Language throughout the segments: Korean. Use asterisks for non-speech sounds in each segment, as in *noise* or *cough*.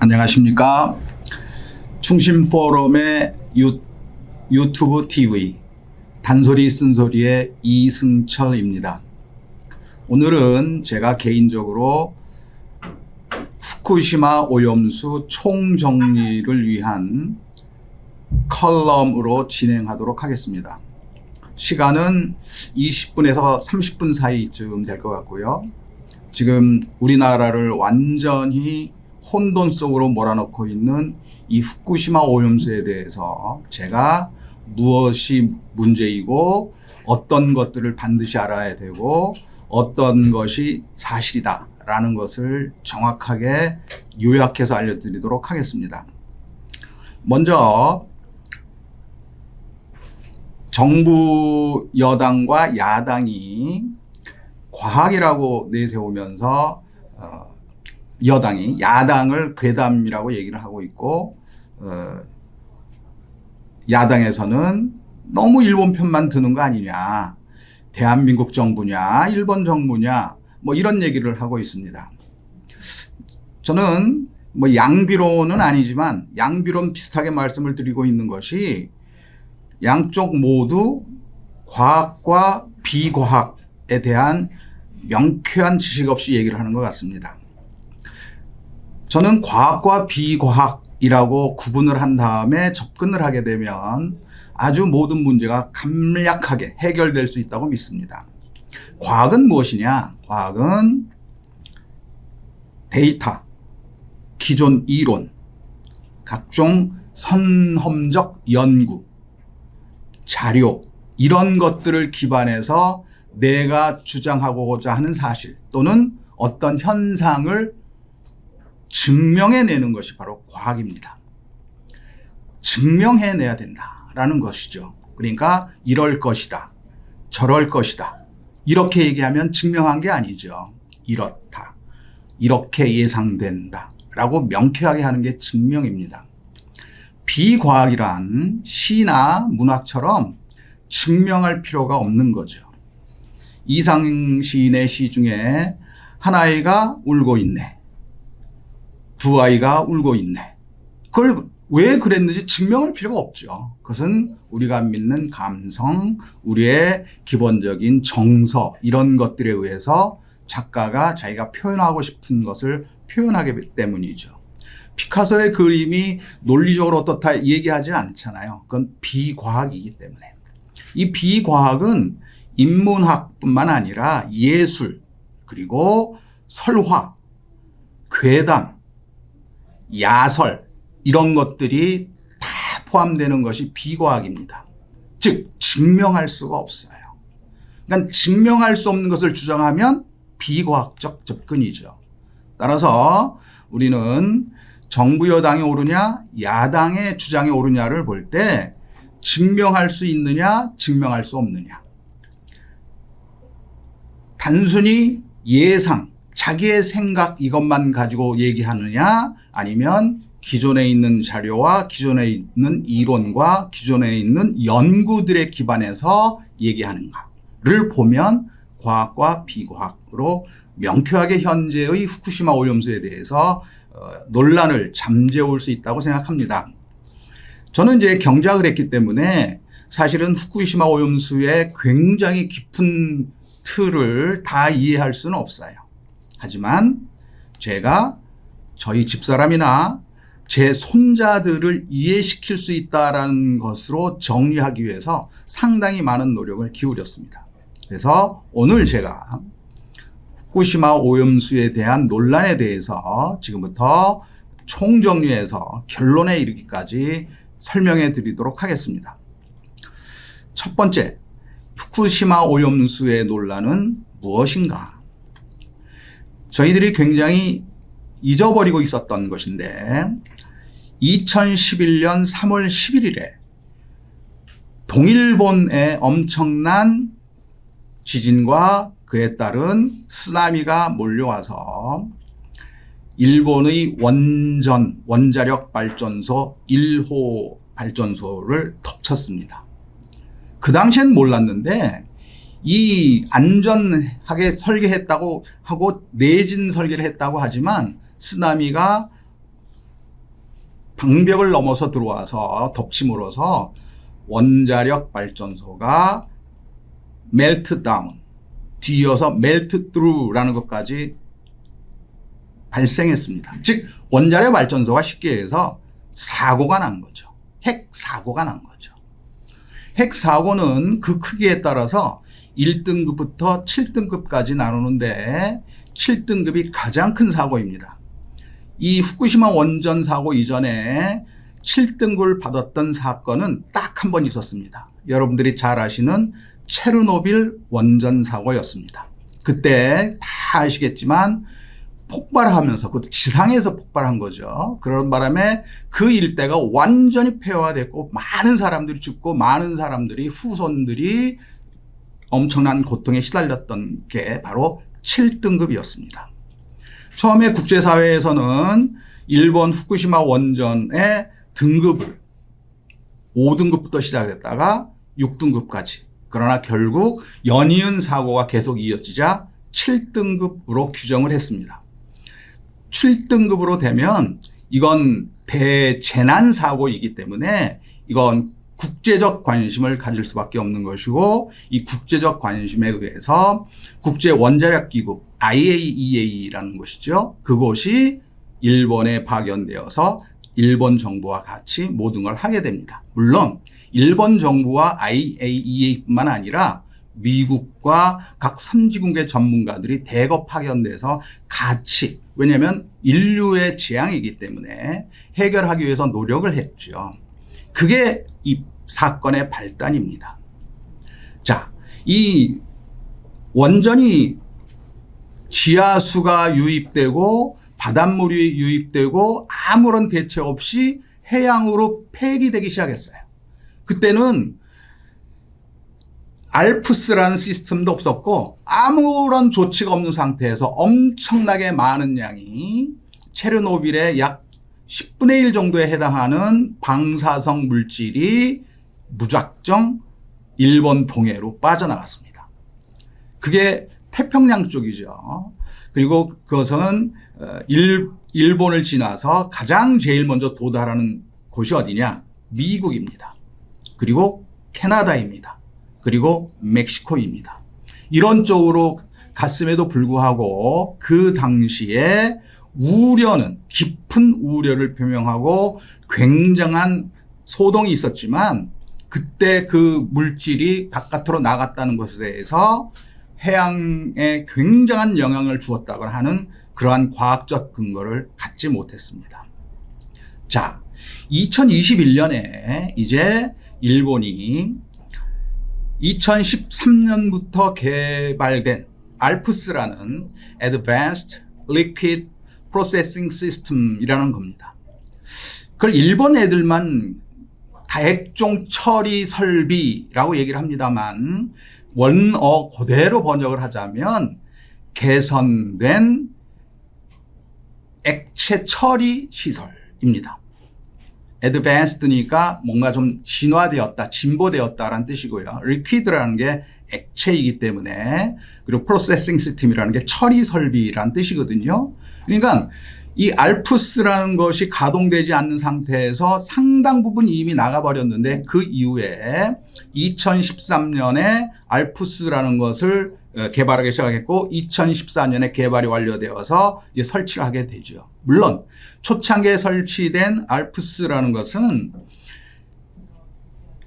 안녕하십니까. 충심 포럼의 유, 유튜브 TV 단소리 쓴소리의 이승철입니다. 오늘은 제가 개인적으로 후쿠시마 오염수 총정리를 위한 컬럼으로 진행하도록 하겠습니다. 시간은 20분에서 30분 사이쯤 될 것 같고요. 지금 우리나라를 완전히 혼돈 속으로 몰아넣고 있는 이 후쿠시마 오염수에 대해서 제가 무엇이 문제이고 어떤 것들을 반드시 알아야 되고 어떤 것이 사실이다라는 것을 정확하게 요약해서 알려드리도록 하겠습니다. 먼저 정부 여당과 야당이 과학이라고 내세우면서 어, 여당이 야당을 괴담이라고 얘기를 하고 있고 어, 야당에서는 너무 일본 편만 드는 거 아니냐 대한민국 정부냐 일본 정부냐 뭐 이런 얘기를 하고 있습니다. 저는 뭐 양비론은 아니지만 양비론 비슷하게 말씀을 드리고 있는 것이 양쪽 모두 과학과 비과학에 대한 명쾌한 지식 없이 얘기를 하는 것 같습니다. 저는 과학과 비과학이라고 구분을 한 다음에 접근을 하게 되면 아주 모든 문제가 간략하게 해결될 수 있다고 믿습니다. 과학은 무엇이냐? 과학은 데이터, 기존 이론, 각종 선험적 연구, 자료, 이런 것들을 기반해서 내가 주장하고자 하는 사실 또는 어떤 현상을 증명해내는 것이 바로 과학입니다. 증명해내야 된다라는 것이죠. 그러니까 이럴 것이다. 저럴 것이다. 이렇게 얘기하면 증명한 게 아니죠. 이렇다. 이렇게 예상된다. 라고 명쾌하게 하는 게 증명입니다. 비과학이란 시나 문학처럼 증명할 필요가 없는 거죠. 이상 시인의 시 중에 한 아이가 울고 있네. 두 아이가 울고 있네. 그걸 왜 그랬는지 증명할 필요가 없죠. 그것은 우리가 믿는 감성, 우리의 기본적인 정서, 이런 것들에 의해서 작가가 자기가 표현하고 싶은 것을 표현하기 때문이죠. 피카소의 그림이 논리적으로 어떻다 얘기하지 않잖아요. 그건 비과학이기 때문에. 이 비과학은 인문학뿐만 아니라 예술, 그리고 설화, 괴담, 야설, 이런 것들이 다 포함되는 것이 비과학입니다. 즉, 증명할 수가 없어요. 그러니까 증명할 수 없는 것을 주장하면 비과학적 접근이죠. 따라서 우리는 정부 여당이 오르냐, 야당의 주장이 오르냐를 볼 때 증명할 수 있느냐, 증명할 수 없느냐. 단순히 예상, 자기의 생각 이것만 가지고 얘기하느냐, 아니면 기존에 있는 자료와 기존에 있는 이론과 기존에 있는 연구들에 기반해서 얘기하는가를 보면 과학과 비과학으로 명쾌하게 현재의 후쿠시마 오염수에 대해서 어, 논란을 잠재울 수 있다고 생각합니다. 저는 이제 경작을 했기 때문에 사실은 후쿠시마 오염수의 굉장히 깊은 틀을 다 이해할 수는 없어요. 하지만 제가 저희 집사람이나 제 손자들을 이해시킬 수 있다라는 것으로 정리하기 위해서 상당히 많은 노력을 기울였습니다. 그래서 오늘 제가 후쿠시마 오염수에 대한 논란에 대해서 지금부터 총정리해서 결론에 이르기까지 설명해 드리도록 하겠습니다. 첫 번째, 후쿠시마 오염수의 논란은 무엇인가? 저희들이 굉장히 잊어버리고 있었던 것인데 2011년 3월 11일에 동일본에 엄청난 지진과 그에 따른 쓰나미가 몰려와서 일본의 원전, 원자력 발전소 1호 발전소를 덮쳤습니다. 그 당시엔 몰랐는데 이 안전하게 설계했다고 하고 내진 설계를 했다고 하지만 쓰나미가 방벽을 넘어서 들어와서 덮침으로써 원자력 발전소가 멜트 다운 뒤이어서 멜트 트루라는 것까지 발생했습니다. 즉 원자력 발전소가 쉽게 해서 사고가 난 거죠. 핵 사고가 난 거죠. 핵 사고는 그 크기에 따라서 1등급부터 7등급까지 나누는데 7등급이 가장 큰 사고입니다. 이 후쿠시마 원전 사고 이전에 7등급을 받았던 사건은 딱 한 번 있었습니다. 여러분들이 잘 아시는 체르노빌 원전 사고였습니다. 그때 다 아시겠지만 폭발하면서 그 지상에서 폭발한 거죠. 그런 바람에 그 일대가 완전히 폐화됐고 많은 사람들이 죽고 많은 사람들이 후손들이 엄청난 고통에 시달렸던 게 바로 7등급이었습니다. 처음에 국제사회에서는 일본 후쿠시마 원전의 등급을 5등급부터 시작했다가 6등급까지 그러나 결국 연이은 사고가 계속 이어지자 7등급으로 규정을 했습니다. 7등급으로 되면 이건 대재난 사고이기 때문에 이건 국제적 관심을 가질 수밖에 없는 것이고 이 국제적 관심에 의해서 국제 원자력 기구 IAEA라는 것이죠. 그곳이 일본에 파견되어서 일본 정부와 같이 모든 걸 하게 됩니다. 물론 일본 정부와 IAEA뿐만 아니라 미국과 각 선진국의 전문가들이 대거 파견돼서 같이 왜냐하면 인류의 재앙이기 때문에 해결하기 위해서 노력을 했죠. 그게 이 사건의 발단입니다. 자, 이 원전이 지하수가 유입되고 바닷물이 유입되고 아무런 대책 없이 해양으로 폐기되기 시작했어요. 그때는 알프스라는 시스템도 없었고 아무런 조치가 없는 상태에서 엄청나게 많은 양이 체르노빌의 약 10분의 1 정도에 해당하는 방사성 물질이 무작정 일본 동해로 빠져나갔습니다. 그게 태평양 쪽이죠. 그리고 그것은 어, 일, 일본을 지나서 가장 제일 먼저 도달하는 곳이 어디냐? 미국입니다. 그리고 캐나다입니다. 그리고 멕시코입니다. 이런 쪽으로 갔음에도 불구하고 그 당시에 우려는 깊은 우려를 표명하고 굉장한 소동이 있었지만 그때 그 물질이 바깥으로 나갔다는 것에 대해서 해양에 굉장한 영향을 주었다고 하는 그러한 과학적 근거를 갖지 못했습니다. 자, 2021년에 이제 일본이 2013년부터 개발된 알프스라는 Advanced Liquid Processing System이라는 겁니다. 그걸 일본 애들만 다핵종 처리 설비라고 얘기를 합니다만 원어 그대로 번역을 하자면 개선된 액체 처리 시설입니다. Advanced니까 뭔가 좀 진화되었다, 진보되었다라는 뜻이고요. liquid라는 게 액체이기 때문에 그리고 processing system이라는 게 처리 설비라는 뜻이거든요. 그러니까 이 알프스라는 것이 가동되지 않는 상태에서 상당 부분 이미 나가버렸는데 그 이후에 2013년에 알프스라는 것을 어, 개발하기 시작했고 2014년에 개발이 완료되어서 이제 설치를 하게 되죠. 물론 초창기에 설치된 알프스라는 것은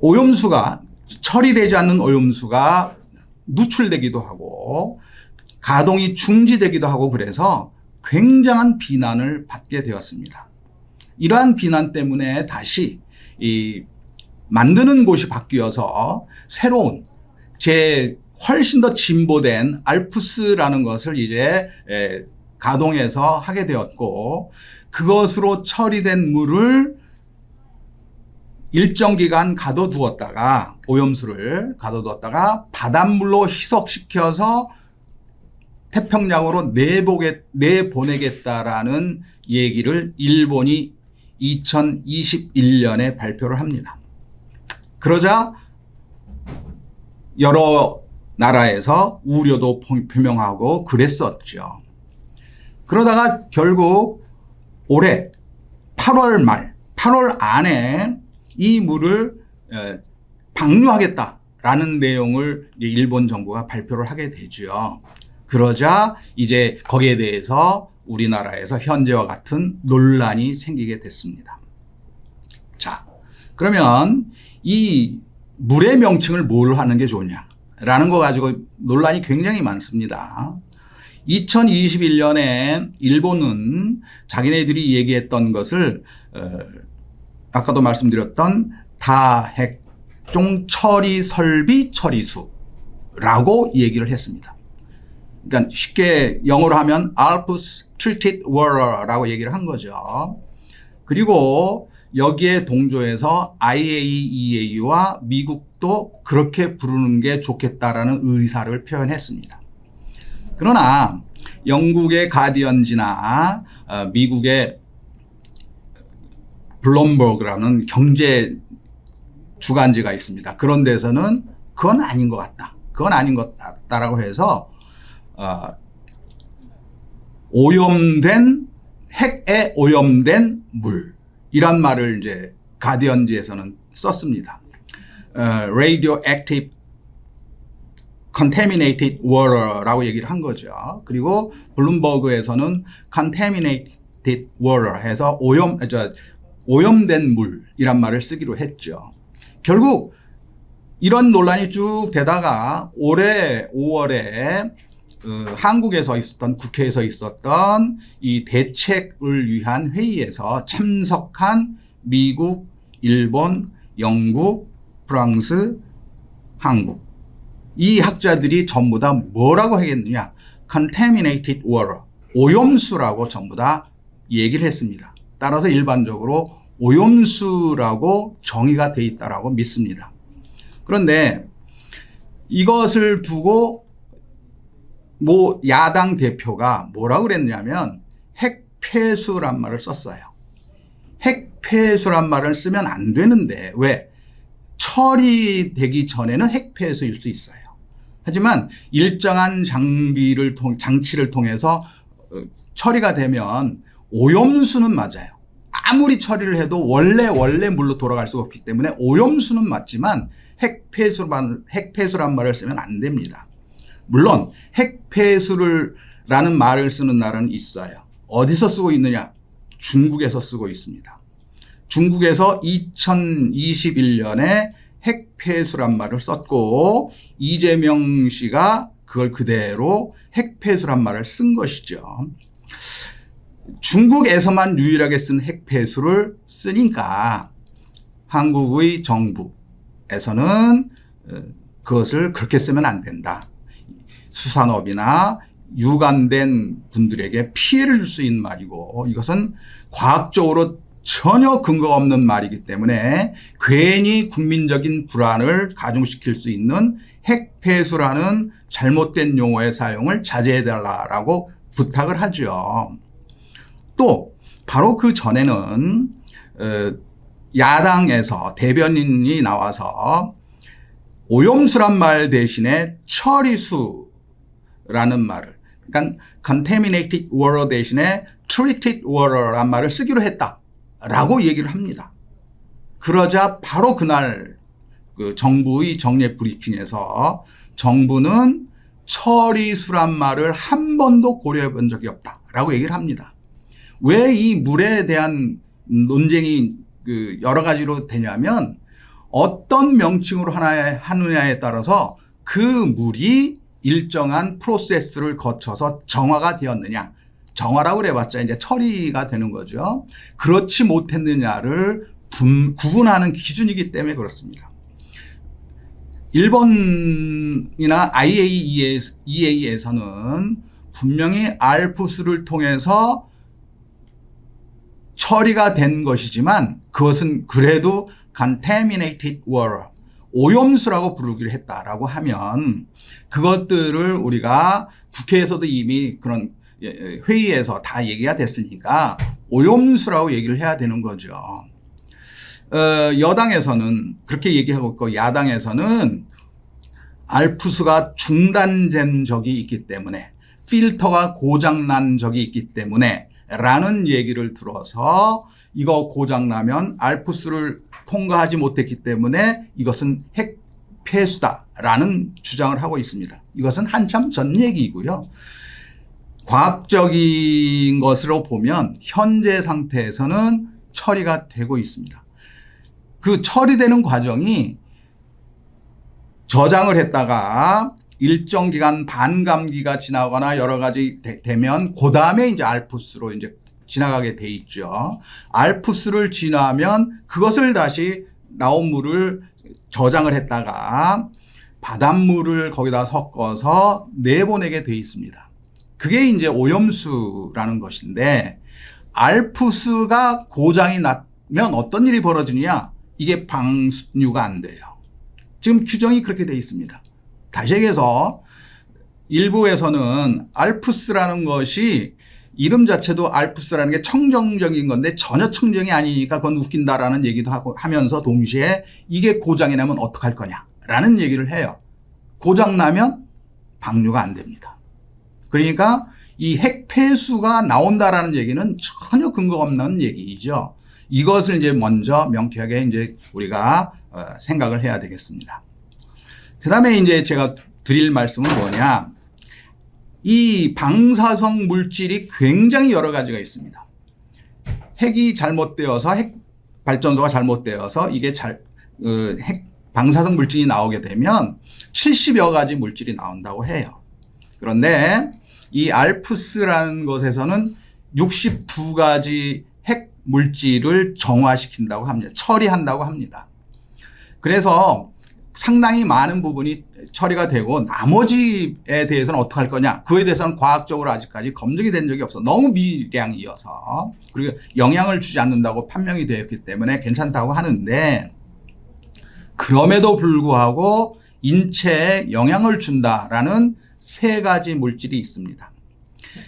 오염수가 처리되지 않는 오염수가 누출되기도 하고 가동이 중지되기도 하고 그래서 굉장한 비난을 받게 되었습니다. 이러한 비난 때문에 다시 이 만드는 곳이 바뀌어서 새로운 제 훨씬 더 진보된 알프스라는 것을 이제 에, 가동해서 하게 되었고 그것으로 처리된 물을 일정 기간 가둬두었다가 오염수를 가둬두었다가 바닷물로 희석시켜서 태평양으로 내보게, 내보내겠다라는 얘기를 일본이 2021년에 발표를 합니다. 그러자 여러 나라에서 우려도 표- 표명하고 그랬었죠. 그러다가 결국 올해 8월 말, 8월 안에 이 물을 에, 방류하겠다라는 내용을 일본 정부가 발표를 하게 되죠. 그러자 이제 거기에 대해서 우리나라에서 현재와 같은 논란이 생기게 됐습니다. 자, 그러면 이 물의 명칭을 뭘 하는 게 좋냐 라는 거 가지고 논란이 굉장히 많습니다. 2021년에 일본은 자기네들이 얘기했던 것을 어, 아까도 말씀드렸던 다핵종 처리 설비 처리수라고 얘기를 했습니다. 그러니까 쉽게 영어로 하면 Alps Treated Water라고 얘기를 한 거죠. 그리고 여기에 동조해서 IAEA와 미국도 그렇게 부르는 게 좋겠다라는 의사를 표현했습니다. 그러나 영국의 가디언지나 어, 미국의 블룸버그라는 경제 주간지가 있습니다. 그런 데서는 그건 아닌 것 같다. 그건 아닌 것 같다라고 해서 어, 오염된 핵에 오염된 물이란 말을 이제 가디언지에서는 썼습니다. 어, radioactive contaminated water라고 얘기를 한 거죠. 그리고 블룸버그에서는 contaminated water 해서 오염 아, 저 오염된 물이란 말을 쓰기로 했죠. 결국 이런 논란이 쭉 되다가 올해 5월에 어, 한국에서 있었던 국회에서 있었던 이 대책을 위한 회의에서 참석한 미국, 일본, 영국, 프랑스, 한국 이 학자들이 전부 다 뭐라고 하겠느냐? contaminated water, 오염수라고 전부 다 얘기를 했습니다. 따라서 일반적으로 오염수라고 정의가 돼 있다라고 믿습니다. 그런데 이것을 두고 뭐 야당 대표가 뭐라고 그랬냐면 핵폐수란 말을 썼어요. 핵폐수란 말을 쓰면 안 되는데 왜? 처리되기 전에는 핵폐수일 수 있어요. 하지만 일정한 장비를 통 장치를 통해서 어, 처리가 되면 오염수는 맞아요. 아무리 처리를 해도 원래 원래 물로 돌아갈 수가 없기 때문에 오염수는 맞지만 핵폐수란 핵폐수란 말을 쓰면 안 됩니다. 물론 핵폐수를 라는 말을 쓰는 나라는 있어요. 어디서 쓰고 있느냐? 중국에서 쓰고 있습니다. 중국에서 2021년에 핵폐수란 말을 썼고 이재명 씨가 그걸 그대로 핵폐수란 말을 쓴 것이죠. 중국에서만 유일하게 쓴 핵폐수를 쓰니까 한국의 정부에서는 어, 그것을 그렇게 쓰면 안 된다. 수산업이나 유관된 분들에게 피해를 줄 수 있는 말이고 이것은 과학적으로 전혀 근거가 없는 말이기 때문에 괜히 국민적인 불안을 가중시킬 수 있는 핵폐수라는 잘못된 용어의 사용을 자제해달라고 부탁을 하죠. 또 바로 그 전에는 어, 야당에서 대변인이 나와서 오염수란 말 대신에 처리수라는 말을 그러니까 contaminated water 대신에 treated water란 말을 쓰기로 했다 라고 얘기를 합니다. 그러자 바로 그날 그 정부의 정례 브리핑에서 정부는 처리수란 말을 한 번도 고려해 본 적이 없다 라고 얘기를 합니다. 왜 이 물에 대한 논쟁이 그 여러 가지로 되냐면 어떤 명칭으로 하나 하느냐에 따라서 그 물이 일정한 프로세스를 거쳐서 정화가 되었느냐. 정화라고 그래봤자 이제 처리가 되는 거죠. 그렇지 못했느냐를 분- 구분하는 기준이기 때문에 그렇습니다. 일본이나 IAEA에서는 분명히 알프스를 통해서 처리가 된 것이지만 그것은 그래도 contaminated water, 오염수라고 부르기로 했다라고 하면 그것들을 우리가 국회에서도 이미 그런 회의에서 다 얘기가 됐으니까 오염수라고 얘기를 해야 되는 거죠. 어, 여당에서는 그렇게 얘기하고 있고 야당에서는 알프스가 중단된 적이 있기 때문에 필터가 고장난 적이 있기 때문에 라는 얘기를 들어서 이거 고장나면 알프스를 통과하지 못했기 때문에 이것은 핵 폐수다라는 주장을 하고 있습니다. 이것은 한참 전 얘기이고요. 과학적인 것으로 보면 현재 상태에서는 처리가 되고 있습니다. 그 처리되는 과정이 저장을 했다가 일정 기간 반감기가 지나거나 여러 가지 되, 면그 다음에 이제 알프스로 이제 지나가게 돼 있죠. 알프스를 지나면 그것을 다시 나온 물을 저장을 했다가 바닷물을 거기다 섞어서 내보내게 돼 있습니다. 그게 이제 오염수라는 것인데 알프스가 고장이 나면 어떤 일이 벌어지느냐? 이게 방류가 안 돼요. 지금 규정이 그렇게 돼 있습니다. 다시 얘기해서 일부에서는 알프스라는 것이 이름 자체도 알프스라는 게 청정적인 건데 전혀 청정이 아니니까 그건 웃긴다라는 얘기도 하고 하면서 동시에 이게 고장이 나면 어떡할 거냐라는 얘기를 해요. 고장 나면 방류가 안 됩니다. 그러니까 이 핵폐수가 나온다라는 얘기는 전혀 근거가 없는 얘기이죠. 이것을 이제 먼저 명쾌하게 이제 우리가 어, 생각을 해야 되겠습니다. 그 다음에 이제 제가 드릴 말씀은 뭐냐. 이 방사성 물질이 굉장히 여러 가지가 있습니다. 핵이 잘못되어서 핵 발전소가 잘못되어서 이게 잘, 어, 핵 방사성 물질이 나오게 되면 70여 가지 물질이 나온다고 해요. 그런데 이 알프스라는 것에서는 62가지 핵 물질을 정화시킨다고 합니다. 처리한다고 합니다. 그래서 상당히 많은 부분이 처리가 되고 나머지에 대해서는 어떻게 할 거냐 그에 대해서는 과학적으로 아직까지 검증이 된 적이 없어 너무 미량이어서 그리고 영향을 주지 않는다고 판명이 되었기 때문에 괜찮다고 하는데 그럼에도 불구하고 인체에 영향을 준다라는 세 가지 물질이 있습니다.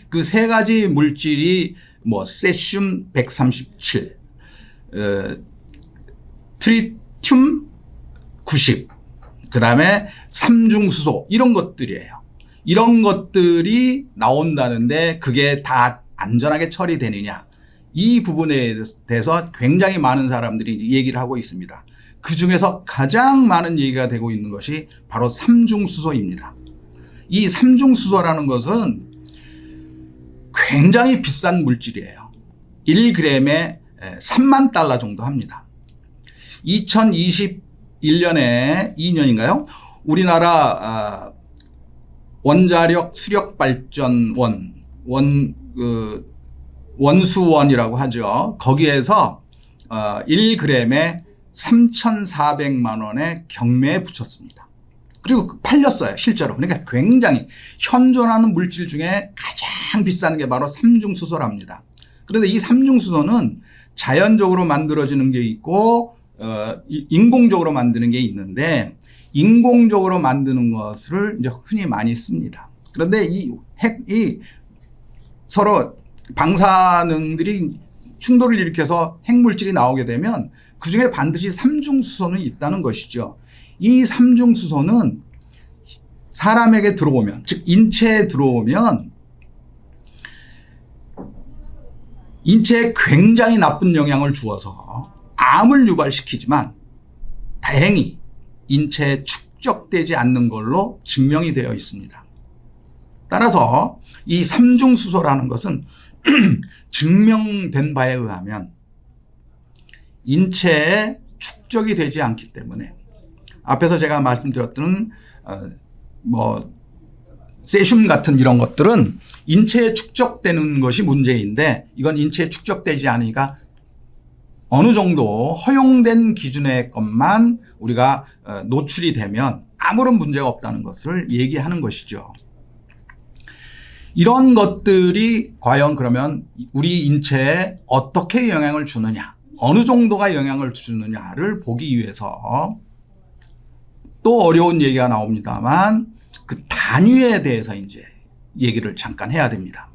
그 세 가지 물질이 뭐 세슘 137, 어, 트리튬 90, 그 다음에 삼중수소 이런 것들이에요. 이런 것들이 나온다는데 그게 다 안전하게 처리되느냐 이 부분에 대해서 굉장히 많은 사람들이 얘기를 하고 있습니다. 그 중에서 가장 많은 얘기가 되고 있는 것이 바로 삼중수소입니다. 이 삼중수소라는 것은 굉장히 비싼 물질이에요. 1g에 3만 달러 정도 합니다. 2021년에 2년인가요? 우리나라 아, 원자력 수력 발전원 원 그, 원수원이라고 하죠. 거기에서 어, 1g에 3,400만 원의 경매에 붙였습니다. 그리고 팔렸어요. 실제로. 그러니까 굉장히 현존하는 물질 중에 가장 비싼 게 바로 삼중수소랍니다. 그런데 이 삼중수소는 자연적으로 만들어지는 게 있고 어, 인공적으로 만드는 게 있는데 인공적으로 만드는 것을 이제 흔히 많이 씁니다. 그런데 이 핵이 서로 방사능들이 충돌을 일으켜서 핵물질이 나오게 되면 그 중에 반드시 삼중수소는 있다는 것이죠. 이 삼중 수소는 사람에게 들어오면, 즉, 인체에 들어오면 인체에 굉장히 나쁜 영향을 주어서 암을 유발시키지만 다행히 인체에 축적되지 않는 걸로 증명이 되어 있습니다. 따라서 이 삼중수소라는 것은 *clears throat* 증명된 바에 의하면 인체에 축적이 되지 않기 때문에 앞에서 제가 말씀드렸던 어, 뭐 세슘 같은 이런 것들은 인체에 축적되는 것이 문제인데 이건 인체에 축적되지 않으니까 어느 정도 허용된 기준의 것만 우리가 어, 노출이 되면 아무런 문제가 없다는 것을 얘기하는 것이죠. 이런 것들이 과연 그러면 우리 인체에 어떻게 영향을 주느냐, 어느 정도가 영향을 주느냐를 보기 위해서 또 어려운 얘기가 나옵니다만 그 단위에 대해서 이제 얘기를 잠깐 해야 됩니다.